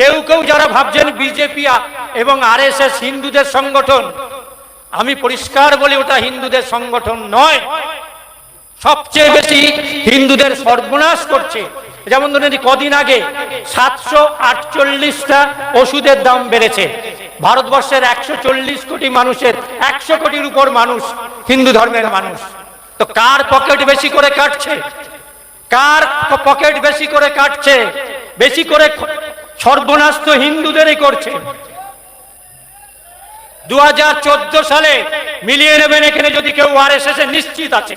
কেউ কেউ যারা ভাবছেন বিজেপি এবং আরএসএস হিন্দুদের সংগঠন, আমি পরিষ্কার বলি ওটা হিন্দুদের সংগঠন নয়। সবচেয়ে বেশি হিন্দুদের সর্বনাশ করছে। যেমন ধরুন কদিন আগে সাতশো আটচল্লিশটা ওষুধের দাম বেড়েছে। ভারতবর্ষের একশো চল্লিশ কোটি মানুষের একশো কোটির উপর মানুষ হিন্দু ধর্মের মানুষ। তো কার পকেট বেশি করে কাটছে? কার পকেট বেশি করে কাটছে? বেশি করে সর্বনাশ তো হিন্দুদেরই করছে। দু হাজার চোদ্দ সালে মিলিয়ে নেবেন এখানে যদি কেউ আর এস নিশ্চিত আছে।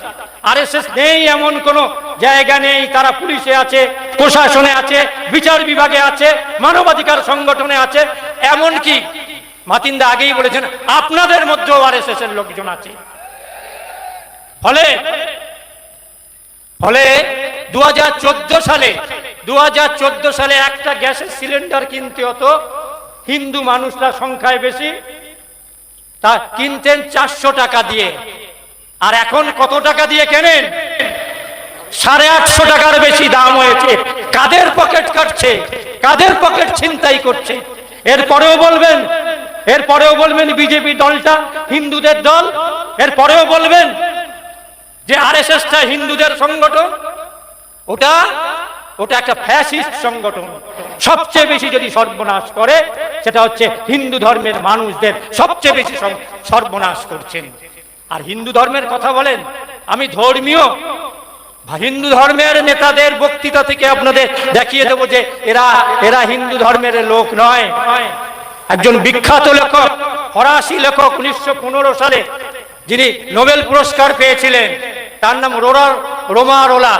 আর নেই, এমন কোন জায়গা নেই, তারা পুলিশে আছে, প্রশাসনে আছে, বিচার বিভাগে আছে, মানবাধিকার সংগঠনে আছে এমন কি মাতিন্দা আগেই বলেছেন, আপনাদের মধ্যেও আর এস এর লোকজন আছে। ফলে ফলে দু হাজার চোদ্দ সালে দু হাজার চোদ্দ সালে একটা গ্যাসের সিলিন্ডার কিনতে হতো। হিন্দু মানুষরা সংখ্যায় বেশি। তা কিনতেন চারশো টাকা দিয়ে। আর এখন কত টাকা দিয়ে কেনেন? সাড়ে আটশো টাকার বেশি দাম হয়েছে। কাদের পকেট কাটছে? কাদের পকেট ছিনতাই করছে? এরপরেও বলবেন এরপরেও বলবেন বিজেপি দলটা, হিন্দুদের দল। এরপরেও বলবেন যে আরএসএসটা হিন্দুদের সংগঠন। ওটা ওটা একটা ফ্যাসিস্ট সংগঠন। সবচেয়ে বেশি যদি সর্বনাশ করে, সেটা হচ্ছে হিন্দু ধর্মের মানুষদের সবচেয়ে বেশি সর্বনাশ করছেন। আর হিন্দু ধর্মের কথা বলেন, আমি ধর্মীয় হিন্দু ধর্মের নেতাদের বক্তৃতা থেকে আপনাদের দেখিয়ে দেবো যে এরা এরা হিন্দু ধর্মের লোক নয়। একজন বিখ্যাত লেখক, ফরাসি লেখক উনিশশো পনেরো সালে, যিনি নোবেল পুরস্কার পেয়েছিলেন, তার নাম রোরা রোমা রোলা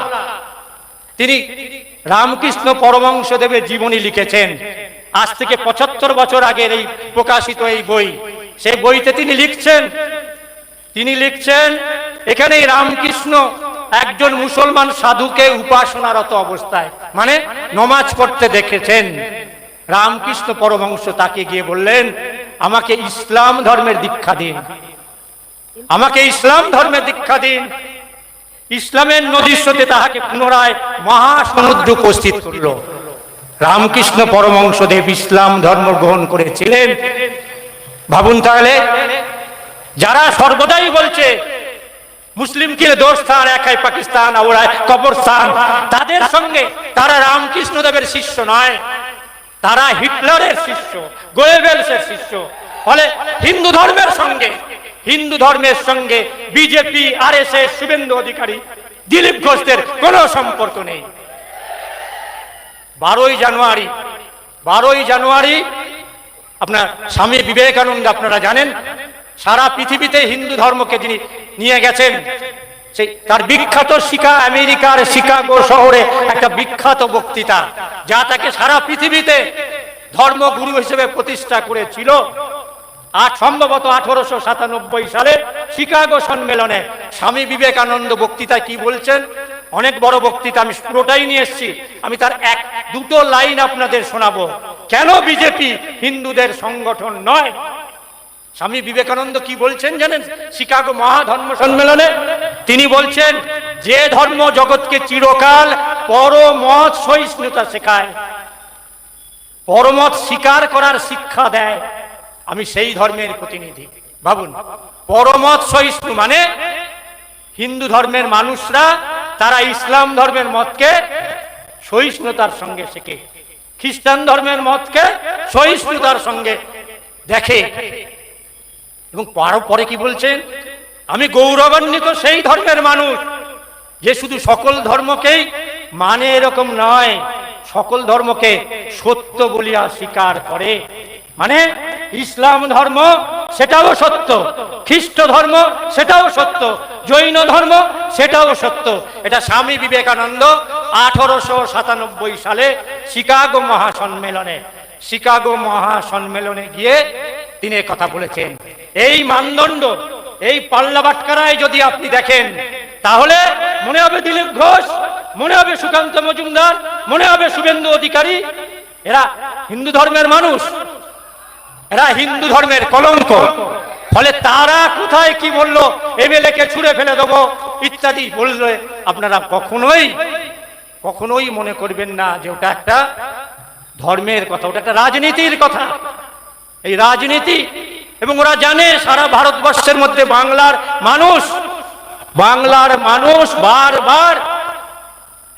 তিনি রামকৃষ্ণ পরমংশদেবের জীবনী লিখেছেন। আজ থেকে পঁচাত্তর বছর আগের এই প্রকাশিত এই বই। সেই বইতে তিনি লিখছেন তিনি লিখছেন এখানে রামকৃষ্ণ একজন মুসলমান সাধুকে উপাসনারত অবস্থায় মানে নমাজ পড়তে দেখেছেন। রামকৃষ্ণ পরমংশ তাকে গিয়ে বললেন, আমাকে ইসলাম ধর্মের দীক্ষা দিন। আমাকে ইসলাম ধর্মের দীক্ষা দিন। ইসলামের নদীর স্রোতে তাহাকে পুনরায় মহাসমুদ্র উপস্থিত করল। রামকৃষ্ণ পরমংশদেব ইসলাম ধর্ম গ্রহণ করেছিলেন। ভাবুন তাহলে, যারা সর্বদাই বলছে, মুসলিম দোষ স্থান একাই পাকিস্তান আওড়ায় কবরস্থান, তাদের সঙ্গে তারা রামকৃষ্ণ দেবের শিষ্য নয়। তারা হিটলারের শিষ্য, গোয়েবেলসের শিষ্য। ফলে হিন্দু ধর্মের সঙ্গে হিন্দু ধর্মের সঙ্গে বিজেপি আর এস এস শুভেন্দু অধিকারী, দিলীপ ঘোষদের কোনো সম্পর্ক নেই। বারোই জানুয়ারি বারোই জানুয়ারি, আপনার স্বামী বিবেকানন্দ, আপনারা জানেন, সারা পৃথিবীতে হিন্দু ধর্মকে যিনি নিয়ে গেছেন, সেই তার বিখ্যাত শিকা আমেরিকার শিকাগো শহরে একটা বিখ্যাত বক্তৃতা, যা তাকে সারা পৃথিবীতে ধর্মগুরু হিসেবে প্রতিষ্ঠা করেছিল। আর সম্ভবত আঠারোশো সাতানব্বই সালে শিকাগো সম্মেলনে স্বামী বিবেকানন্দ বক্তৃতা কি বলছেন? অনেক বড় বক্তৃতা, আমি পুরোটাই নিয়ে এসেছি। আমি তার এক, দুটো লাইন আপনাদের শোনাবো। কেন বিজেপি হিন্দুদের সংগঠন নয়? স্বামী বিবেকানন্দ কি বলছেন জানেন? শিকাগো মহাধর্ম সম্মেলনে তিনি বলছেন, যে ধর্ম জগৎকে চিরকাল পরমত সহিষ্ণুতা শেখায় পরমত স্বীকার করার শিক্ষা দেয় আমি সেই ধর্মের প্রতিনিধি। ভাবুন পরমত সহিষ্ণু মানে হিন্দু ধর্মের মানুষরা, তারা ইসলাম ধর্মের মতকে সহিষ্ণুতার সঙ্গে শেখে। খ্রিস্টান ধর্মের মতকে সহিষ্ণুতার সঙ্গে দেখে। এবং পরে কি বলছেন? আমি গৌরবান্বিত সেই ধর্মের মানুষ, যে শুধু সকল ধর্মকেই মানে এরকম নয়, সকল ধর্মকে সত্য বলিয়া স্বীকার করে। মানে ইসলাম ধর্ম, সেটাও সত্য। খ্রিস্ট ধর্ম, সেটাও সত্য। জৈন ধর্ম, সেটাও সত্য। এটা স্বামী বিবেকানন্দ আঠারোশো সাতানব্বই সালে শিকাগো মহাসম্মেলনে শিকাগো মহাসম্মেলনে গিয়ে তিনি কথা বলেছেন। এই মানদণ্ড, এই পাল্লা বাটকারায় যদি আপনি দেখেন, তাহলে মনে হবে দিলীপ ঘোষ, মনে হবে সুকান্ত মজুমদার, মনে হবে শুভেন্দু অধিকারী। এরা হিন্দু ধর্মের মানুষ। এরা হিন্দু ধর্মের কলঙ্ক। ফলে তারা কোথায় কি বলল এমএলএ কে ছুঁড়ে ফেলে দেবো, ইত্যাদি বললে আপনারা কখনোই কখনোই মনে করবেন না যে ওটা একটা ধর্মের কথা, ওটা একটা রাজনীতির কথা। এই রাজনীতি, এবং ওরা জানে সারা ভারতবর্ষের মধ্যে বাংলার মানুষ বাংলার মানুষ বারবার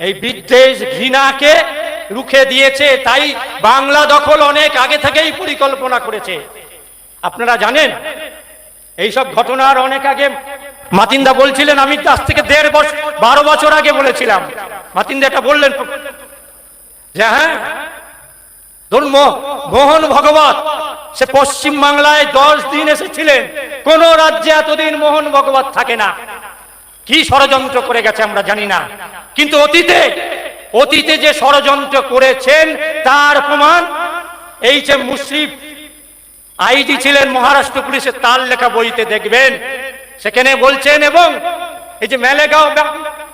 এই বিদ্বেষ ঘৃণাকে রুখে দিয়েছে, তাই বাংলা দখল অনেক আগে থেকেই পরিকল্পনা করেছে। আপনারা জানেন, এইসব ঘটনার অনেক আগে মাতিন্দা বলছিলেন, আমি আজ থেকে দেড় বছর বারো বছর আগে বলেছিলাম। মাতিন্দা এটা বললেন। যে হ্যাঁ ধরুন মোহন ভগবত, সে পশ্চিম বাংলায় দশ দিন এসেছিলেন। কোন রাজ্যে এতদিন মোহন ভগবত থাকে না। কি ষড়যন্ত্র করে গেছে আমরা জানি না। কিন্তু অতীতে অতীতে যে ষড়যন্ত্র করেছেন, তার প্রমাণ এই যে মুসিফ আইজি ছিলেন মহারাষ্ট্র পুলিশের তার লেখা বইতে দেখবেন। সেখানে বলছেন, এবং এই যে মেলেগাঁও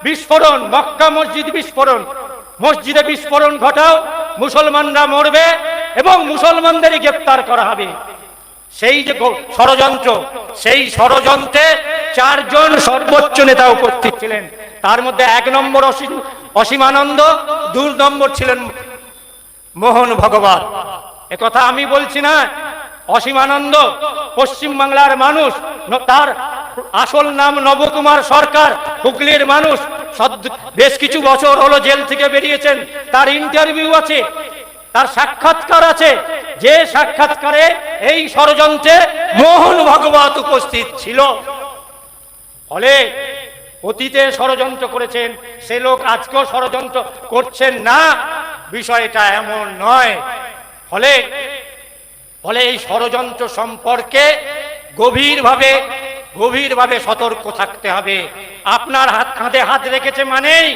বিস্ফোরণ, মক্কা মসজিদ বিস্ফোরণ, মসজিদে বিস্ফোরণ ঘটাও, মুসলমানরা মরবে এবং মুসলমানদেরই গ্রেপ্তার করা হবে। সেই যে ষড়যন্ত্র, সেই ষড়যন্ত্রে চারজন সর্বোচ্চ নেতা উপস্থিত ছিলেন। তার মধ্যে এক নম্বর অসীম অসীমানন্দ দু নম্বর ছিলেন মোহন ভগবত। কথা আমি বলছি না, অসীমানন্দ, পশ্চিম বাংলার মানুষ তার আসল নাম নবকুমার সরকার, হুগলির মানুষ। বেশ কিছু বছর হলো জেল থেকে বেরিয়েছেন, তার ইন্টারভিউ আছে। তার সাক্ষাৎকার আছে। যে সাক্ষাৎকারে এই ষড়যন্ত্রে মোহন ভগবত উপস্থিত ছিল। ফলে অতীতে ষড়যন্ত্র করেছেন, সে লোক আজকেও ষড়যন্ত্র করছেন না। বিষয়টা এমন নয়। ফলে ফলে এই ষড়যন্ত্র সম্পর্কে গভীরভাবে গভীরভাবে সতর্ক থাকতে হবে। আপনার হাত কাঁধে হাত রেখেছে মানেই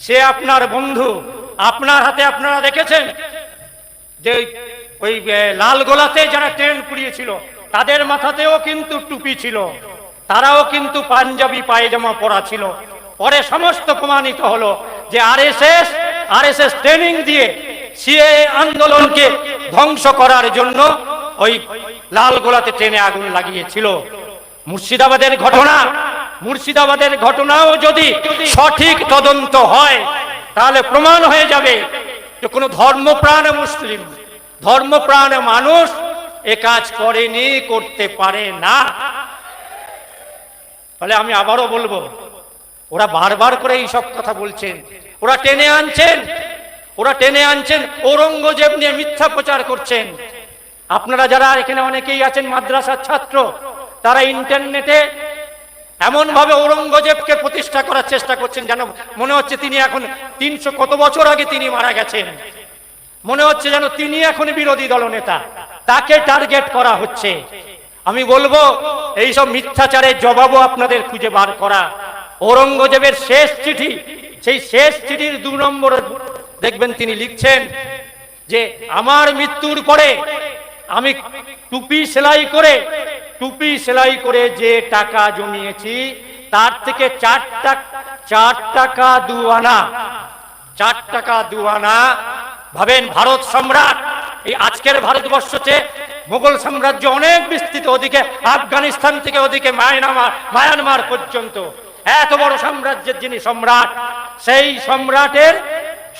সে আপনার বন্ধু। আপনার হাতে আপনারা দেখেছেন যে ওই- লাল গোলাতে যারা ট্রেন পুড়িয়েছিল, তাদের মাথাতেও কিন্তু টুপি ছিল। তারাও কিন্তু পাঞ্জাবি, পায়জামা পরা ছিল। পরে সমস্ত প্রমাণিত হলো যে আরএসএস আরএসএস ট্রেনিং দিয়ে সিএ আন্দোলনকে ধ্বংস করার জন্য ওই লাল গোলাতে ট্রেনে আগুন লাগিয়েছিল। মুর্শিদাবাদের ঘটনা মুর্শিদাবাদের ঘটনাও যদি সঠিক তদন্ত হয়, তাহলে প্রমাণ হয়ে যাবে যে কোনো ধর্মপ্রাণ মুসলিম, ধর্মপ্রাণ মানুষ এ কাজ করেনি, করতে পারে না। ফলে আমি আবারও বলব, ওরা বারবার করে এই সব কথা বলছেন, ওরা টেনে আনছেন, ওরা টেনে আনছেন, ঔরঙ্গজেব নিয়ে মিথ্যা প্রচার করছেন। আপনারা যারা এখানে অনেকেই আছেন মাদ্রাসার ছাত্র, তারা ইন্টারনেটে এমন ভাবে ঔরঙ্গজেবকে প্রতিষ্ঠা করার চেষ্টা করছেন যেন মনে হচ্ছে তিনি এখন তিনশো কত বছর আগে তিনি মারা গেছেন। মনে হচ্ছে যেন তিনি এখন বিরোধী দলনেতা তাকে টার্গেট করা হচ্ছে। আমি বলব এই সব মিথ্যাচারের জবাবও আপনাদের খুঁজে বার করা। ঔরঙ্গজেবের শেষ চিঠি, সেই শেষ চিঠির দু নম্বর দেখবেন তিনি লিখছেন যে, আমার মৃত্যুর পরে আমি টুপি সেলাই করে টুপি সেলাই করে যে টাকা জমিয়েছি, তার থেকে চার টাকা চার টাকা দু আনা চার টাকা দু আনা ভাবেন ভারত সম্রাট, এই আজকের ভারতবর্ষ চেয়ে মোগল সাম্রাজ্য অনেক বিস্তৃত, ওদিকে আফগানিস্তান থেকে ওদিকে মায়ানমার মায়ানমার পর্যন্ত। এত বড় সাম্রাজ্যের যিনি সম্রাট, সেই সম্রাটের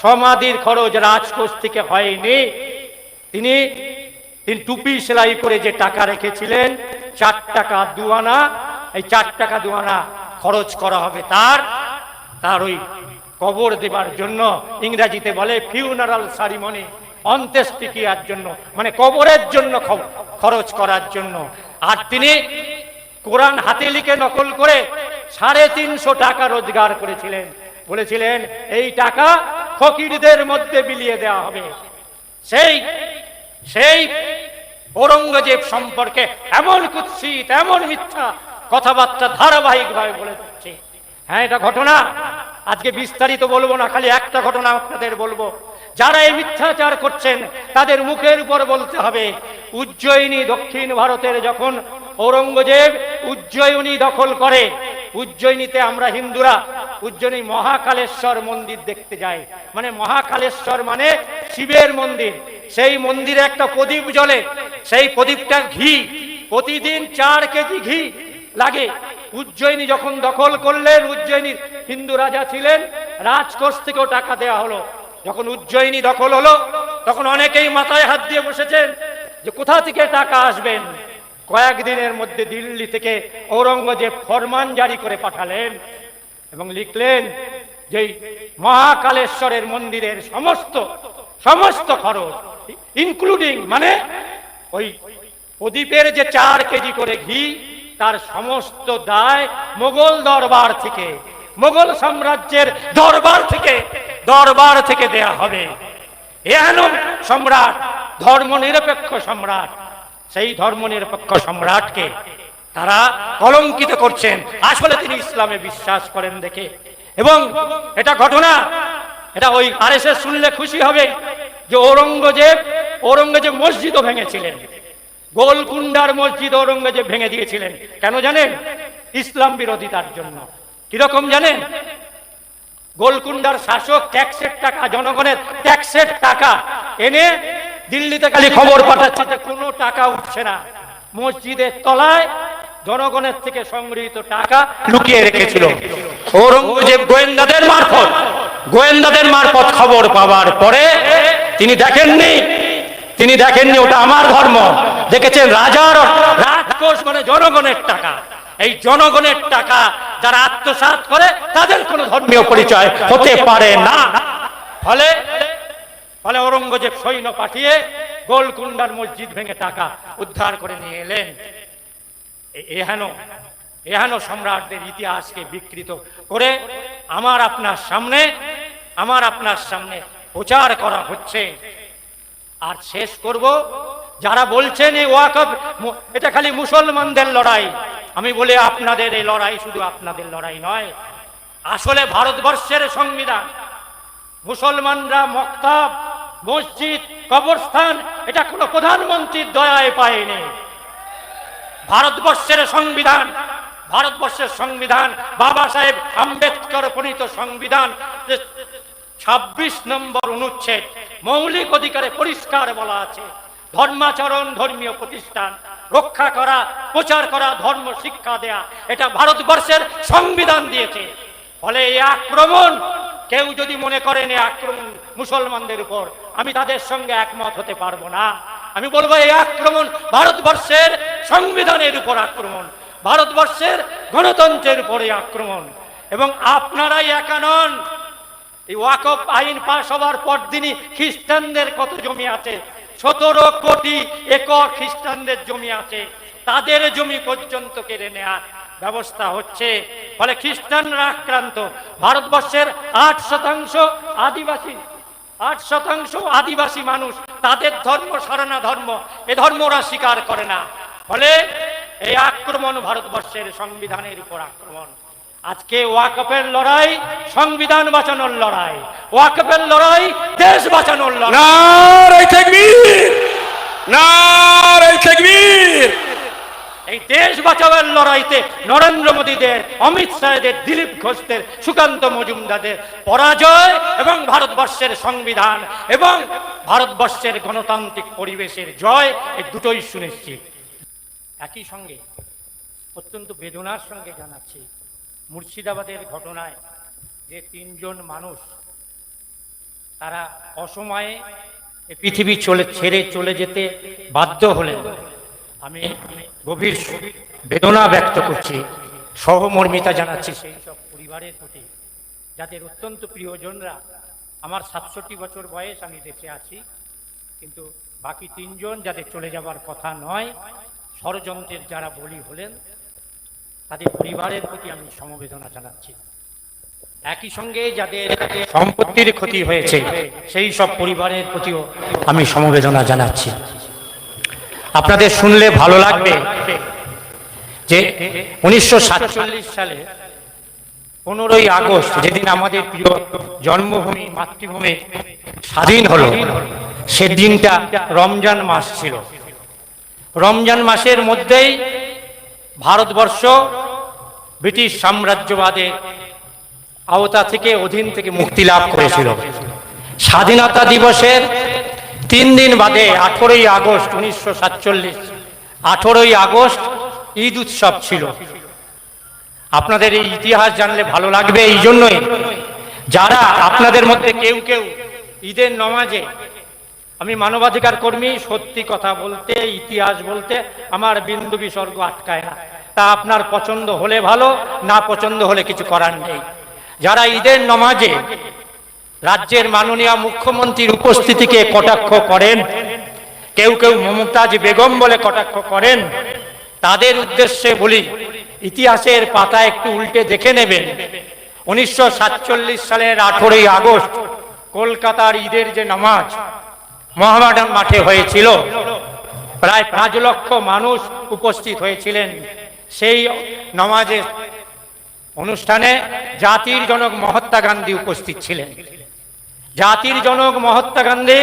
সমাধির খরচ রাজকোষ থেকে হয়নি। তিনি তিনি টুপি সেলাই করে যে টাকা রেখেছিলেন, চার টাকা দুয়ানা এই চার টাকা দুয়ানা খরচ করা হবে তার তার ওই কবর দেবার জন্য ইংরেজিতে বলে ফিউনারাল সারিমনি অন্ত্যেষ্টিক্রিয়ার জন্য মানে কবরের জন্য খরচ করার জন্য। আর তিনি কোরআন হাতে লিখে নকল করে সাড়ে তিনশো টাকা রোজগার করেছিলেন। বলেছিলেন, এই টাকা ফকিরদের মধ্যে বিলিয়ে দেওয়া হবে। সেই সেই ঔরঙ্গজেব সম্পর্কে এমন কুৎসিত, এমন মিথ্যা কথাবার্তা ধারাবাহিকভাবে বলে যাচ্ছে হ্যাঁ এটা ঘটনা? আজকে বিস্তারিত বলব না, খালি একটা ঘটনা আপনাদের বলব। যারা এই মিথ্যাচার করছেন, তাদের মুখের উপর বলতে হবে, উজ্জয়িনী দক্ষিণ ভারতের যখন ঔরঙ্গজেব উজ্জয়িনী দখল করে, উজ্জয়িনীতে আমরা হিন্দুরা, উজ্জয়িনী মহাকালেশ্বর মন্দির দেখতে যাই। মানে মহাকালেশ্বর মানে শিবের মন্দির। সেই মন্দিরে একটা প্রদীপ জ্বলে। সেই প্রদীপটা ঘি। প্রতিদিন চার কেজি ঘি লাগে। উজ্জয়িনী যখন দখল করলেন, উজ্জয়িনীর হিন্দু রাজা ছিলেন, রাজকোষ থেকেও টাকা দেওয়া হলো। যখন উজ্জয়িনী দখল হলো, তখন অনেকেই মাথায় হাত দিয়ে বসেছেন যে কোথা থেকে টাকা আসবেন? কয়েকদিনের মধ্যে দিল্লি থেকে ঔরঙ্গজেব ফরমান জারি করে পাঠালেন এবং লিখলেন যে মহাকালেশ্বরের মন্দিরের সমস্ত সমস্ত খরচ ইনক্লুডিং মানে ওই প্রদীপের যে চার কেজি করে ঘি, তার সমস্ত দায় মোগল দরবার থেকে, মোগল সাম্রাজ্যের দরবার থেকে দরবার থেকে দেয়া হবে। এহেন সম্রাট, ধর্মনিরপেক্ষ সম্রাট, সেই ধর্মনিরপেক্ষ সম্রাটকে তারা কলঙ্কিত করছেন। আসলে তিনি ইসলামে বিশ্বাস করেন দেখে। এবং এটা ঘটনা, এটা ওই আর শুনলে খুশি হবে। যে ঔরঙ্গজেব ঔরঙ্গজেব মসজিদও ভেঙেছিলেন। গোলকুন্ডার মসজিদ ঔরঙ্গজেব ভেঙে দিয়েছিলেন। কেন জানেন? ইসলাম বিরোধিতার জন্য। কীরকম জানেন? গোলকুন্ডার শাসক ট্যাক্সের টাকা, জনগণের ট্যাক্সের টাকা এনে দিল্লিতে খালি খবর পাঠাচ্ছে যে কোনো টাকা উঠছে না। মসজিদের তলায় জনগণের থেকে সংগৃহীত টাকা লুকিয়ে রেখেছিল। ঔরঙ্গজেব গোয়েন্দাদের মারফত গোয়েন্দাদের মারফত খবর পাওয়ার পরে তিনি দেখেননি। তিনি দেখেননি ওটা আমার ধর্ম। দেখেছেন রাজার রাজকোষ মানে জনগণের টাকা। এই জনগণের টাকা যারা আত্মসাৎ করে, তাদের কোনো ধর্মীয় পরিচয় হতে পারে না। ফলে ফলে ঔরঙ্গজেব সৈন্য পাঠিয়ে গোলকুন্ডার মসজিদ ভেঙে টাকা উদ্ধার করে নিয়ে এলেন। এহেন এহেন সম্রাটদের ইতিহাসকে বিকৃত করে, আমার আপনার সামনে, আমার আপনার সামনে প্রচার করা হচ্ছে। আর শেষ করব, যারা বলছেন এই ওয়াকফ এটা খালি মুসলমানদের লড়াই। আমি বলি আপনাদের এই লড়াই শুধু আপনাদের লড়াই নয়। আসলে ভারতবর্ষের সংবিধান, মুসলমানরা মক্তাব মসজিদ, কবরস্থান, এটা কোনো প্রধানমন্ত্রীর দয়ায় পায়নি। ভারতবর্ষের সংবিধান ভারতবর্ষের সংবিধান, বাবা সাহেব আম্বেদকর প্রণীত সংবিধান ছাব্বিশ নম্বর অনুচ্ছেদ, মৌলিক অধিকারে পরিষ্কার বলা আছে। ধর্মাচরণ ধর্মীয় প্রতিষ্ঠান, রক্ষা করা, প্রচার করা, ধর্ম শিক্ষা দেয়া, এটা ভারতবর্ষের সংবিধান দিয়েছে। ফলে এই আক্রমণ, কেউ যদি মনে করেন এই আক্রমণ মুসলমানদের উপর, আমি তাদের সঙ্গে একমত হতে পারব না। আমি বলব এই আক্রমণ ভারতবর্ষের সংবিধানের উপর আক্রমণ, ভারতবর্ষের গণতন্ত্রের উপরে আক্রমণ। এবং আপনারাই একা নন এই ওয়াকফ আইন পাশ হওয়ার পর দিনই খ্রিস্টানদের কত জমি আছে? সতেরো কোটি একর খ্রিস্টানদের জমি আছে। তাদের জমি পর্যন্ত কেড়ে নেওয়ার ব্যবস্থা হচ্ছে। ফলে খ্রিস্টানরা আক্রান্ত। ভারতবর্ষের আট শতাংশ আদিবাসী। আট শতাংশ আদিবাসী মানুষ। তাদের ধর্ম সারানা ধর্ম এ ধর্ম ওরা স্বীকার করে না। ফলে এই আক্রমণ ভারতবর্ষের সংবিধানের উপর আক্রমণ। আজকে ওয়াকফের লড়াই সংবিধান বাঁচানোর লড়াই। ওয়াকফের লড়াই দেশ বাঁচানোর লড়াই। এই দেশ বাঁচাবার লড়াইতে নরেন্দ্র মোদীদের অমিত শাহদের দিলীপ ঘোষদের সুকান্ত মজুমদারদের পরাজয় এবং ভারতবর্ষের সংবিধান এবং ভারতবর্ষের গণতান্ত্রিক পরিবেশের জয় এই দুটোই সুনিশ্চিত একই সঙ্গে অত্যন্ত বেদনার সঙ্গে জানাচ্ছি। মুর্শিদাবাদের ঘটনায় যে তিনজন মানুষ তারা অসময়ে পৃথিবী চলে, ছেড়ে চলে যেতে বাধ্য হলেন। আমি গভীর বেদনা ব্যক্ত করছি, সহমর্মিতা জানাচ্ছি সেই সব পরিবারের প্রতি, যাদের অত্যন্ত প্রিয়জনরা, আমার সাতষট্টি বছর বয়স আমি দেশে আছি, কিন্তু বাকি তিনজন যাদের চলে যাবার কথা নয়, ষড়যন্ত্রের যারা বলি হলেন তাদের পরিবারের প্রতি আমি সমবেদনা জানাচ্ছি। একই সঙ্গে যাদের সম্পত্তির ক্ষতি হয়েছে, সেই সব পরিবারের প্রতিও আমি সমবেদনা জানাচ্ছি। আপনাদের শুনলে ভালো লাগবে যে উনিশশো সাতচল্লিশ সালে পনেরোই আগস্ট যেদিন আমাদের প্রিয় জন্মভূমি, মাতৃভূমি স্বাধীন হলো, সেদিনটা রমজান মাস ছিল। রমজান মাসের মধ্যেই ভারতবর্ষ ব্রিটিশ সাম্রাজ্যবাদের আওতা থেকে অধীন থেকে মুক্তি লাভ করেছিল। স্বাধীনতা দিবসের তিন দিন বাদে আঠেরোই আগস্ট উনিশশো সাতচল্লিশ, আঠেরোই আগস্ট ঈদ উৎসব ছিল। আপনাদের এই ইতিহাস জানলে ভালো লাগবে, এই জন্যই যারা আপনাদের মধ্যে কেউ কেউ ঈদের নমাজে আমি মানবাধিকার কর্মী, সত্যি কথা বলতে, ইতিহাস বলতে আমার বিন্দু বিসর্গ আটকায় না। তা আপনার পছন্দ হলে ভালো, না পছন্দ হলে কিছু করার নেই। যারা ঈদের নমাজে রাজ্যের মাননীয় মুখ্যমন্ত্রীর উপস্থিতিকে কটাক্ষ করেন, কেউ কেউ মমতাজ বেগম বলে কটাক্ষ করেন, তাদের উদ্দেশ্যে বলি, ইতিহাসের পাতা একটু উল্টে দেখে নেবেন। উনিশশো সাতচল্লিশ সালের আঠেরোই আগস্ট, কলকাতার ঈদের যে নামাজ মহামাডান মাঠে হয়েছিল। প্রায় পাঁচ লক্ষ মানুষ উপস্থিত হয়েছিলেন। সেই নমাজের অনুষ্ঠানে জাতির জনক মহাত্মা গান্ধী উপস্থিত ছিলেন। জাতির জনক মহাত্মা গান্ধী,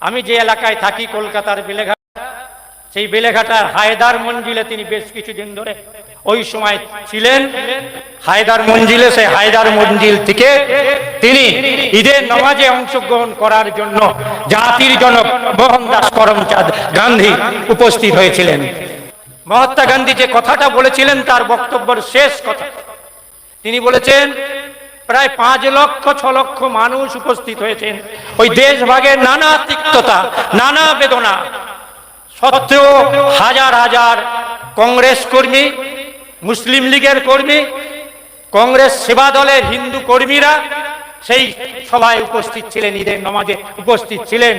আমি যে এলাকায় থাকি, কলকাতার বেলেঘাট সেই বেলেঘাটার হায়দার মঞ্জিলে তিনি বেশ কিছুদিন ধরে ওই সময় ছিলেন। হায়দার মঞ্জিলে সেই হায়দার মঞ্জিল থেকে তিনি ঈদের নামাজে অংশগ্রহণ করার জন্য জাতির জনক মোহনদাস করমচাঁদ গান্ধী উপস্থিত হয়েছিলেন। মহাত্মা গান্ধী যে কথাটা বলেছিলেন তার বক্তব্যের শেষ কথা। তিনি বলেছেন, প্রায় পাঁচ লক্ষ, ছ লক্ষ মানুষ উপস্থিত হয়েছেন। ওই দেশভাগের নানা তিক্ততা, নানা বেদনা সত্ত্বেও হাজার হাজার কংগ্রেস কর্মী, মুসলিম লীগের কর্মী, কংগ্রেস সেবা দলের হিন্দু কর্মীরা সেই সভায় উপস্থিত ছিলেন, ঈদের নমাজে উপস্থিত ছিলেন।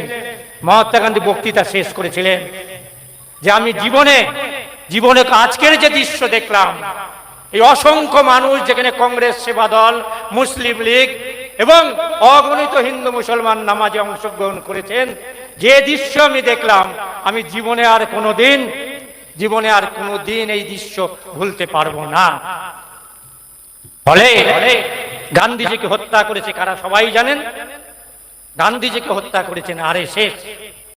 মহাত্মা গান্ধী বক্তৃতা শেষ করেছিলেন যে আমি জীবনে জীবনে আজকের যে দৃশ্য দেখলাম, এই অসংখ্য মানুষ যেখানে কংগ্রেস সেবা দল, মুসলিম লীগ এবং অগণিত হিন্দু মুসলমান নামাজে অংশগ্রহণ করেছেন যে দৃশ্য আমি দেখলাম, আমি জীবনে আর কোনো দিন জীবনে আর কোনো দিন এই দৃশ্য ভুলতে পারব না। ফলে গান্ধীজিকে হত্যা করেছে কারা সবাই জানেন? গান্ধীজিকে হত্যা করেছেন আরে শেষ